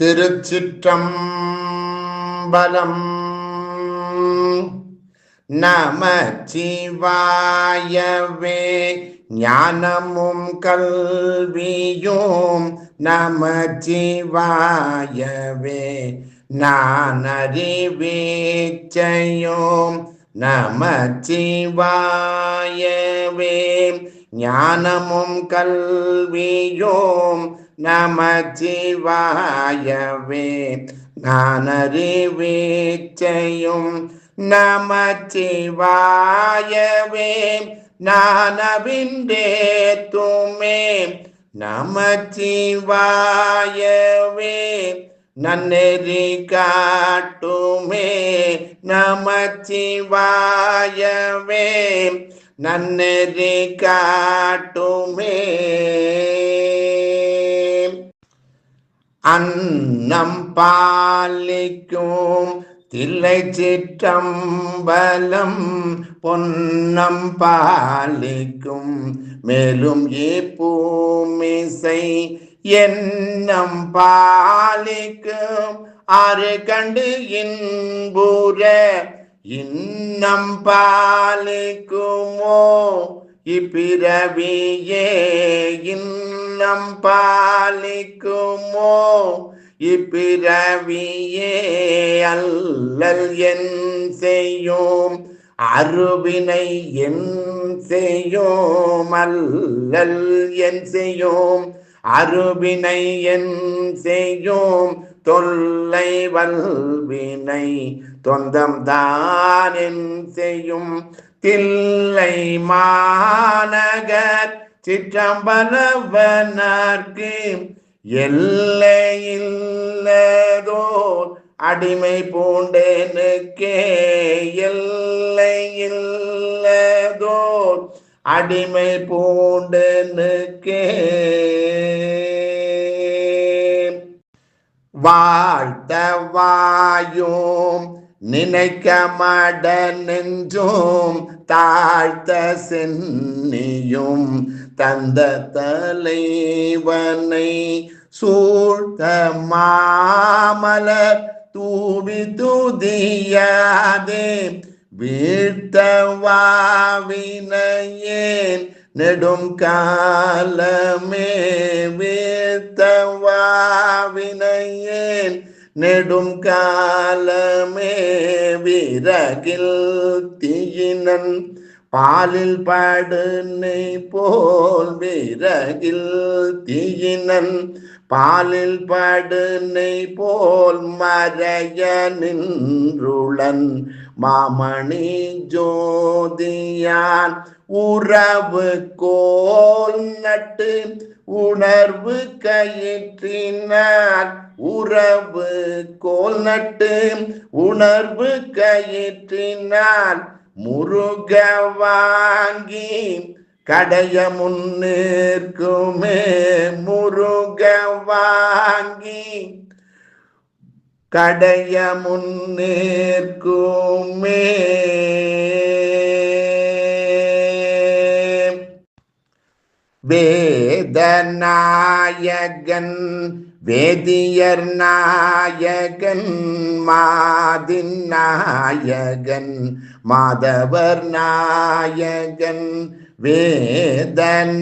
திருச்சிற்றம்பலம். நம சிவாயவே ஞானமும் கல்வியும் நம சிவாயவே நான் நம சிவாயவே ஞானமும் கல்வியும் நம ஜீவாயவே நானறிவீச்சையும் நம ஜீவாயவே நானவின்றே துமே ஜீவாயவே நன்னெறி காட்டுமே நம ஜீவாயவே நன்னெறி காட்டுமே. அன்னம் பாலிக்கும் தில்லை சிற்றம்பலம் பொன்னம் பாலிக்கும். மேலும் ஏப்பூமிசை என்னம் பாலிக்கும் ஆறு கண்டு இன்புற இன்னம் பாலிக்குமோ இப்பிறவியே இன்னம் பாலிக்குமோ? இப்பிறவியே அல்லல் என் செய்யும். அருவினை என் செய்யும். அல்லல் என் செய்யும். அருவினை என் செய்யும். தொல்லை வல்வினை தொந்தம் தான் என் செய்யும். தில்லை மாநகர் சிற்றம்பலவனர்க்கு எல்லையில்லதோர் அடிமை பூண்டேனுக்கே எல்லையில்லதோர் அடிமை பூண்டனுக்கே. வாழ்த்த வாயும் நினைக்க மட நெஞ்சும் தாழ்த்த சென்னியும் தந்த தலைவனை சூழ்த்த மாமலர் தூவி துதியாதே வீழ்த்தவாவினையேன் நெடும் காலமே வீழ்த்தவாவினையேன் நெடும் காலமே விரகில் தீயினன் பாலில் படுனை போல் விறகில் தீயினன் பாலில் படுனை போல் மறைய நின்றுளன். மாமணி ஜோதியான் உறவு கோல் நட்டு உணர்வு கயிற்றினார். உறவு கோல் நட்டு உணர்வு கயிற்றினார். முருக வாங்கி கடைய முன்னிற்குமே முருக வாங்கி கடைய முன்னிற்குமே வேதநாயகன் வேதியர் நாயகன் மாதின் நாயகன் மாதவர் நாயகன் வேதநாயகன்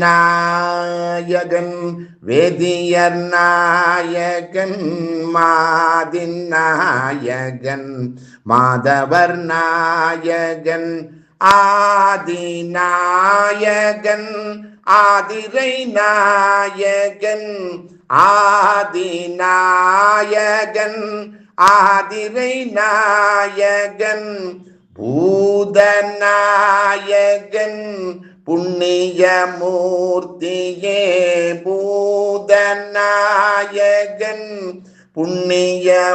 வேதியர் நாயகன் மாதின் நாயகன் மாதவர் நாயகன் ஆதிநாயகன் ஆதிரை நாயகன் ஆதி நாயகன் ஆதிரை நாயகன் பூதநாயகன் புண்ணியமூர்த்தியே பூதநாயகன் புண்ணியமூர்த்தியே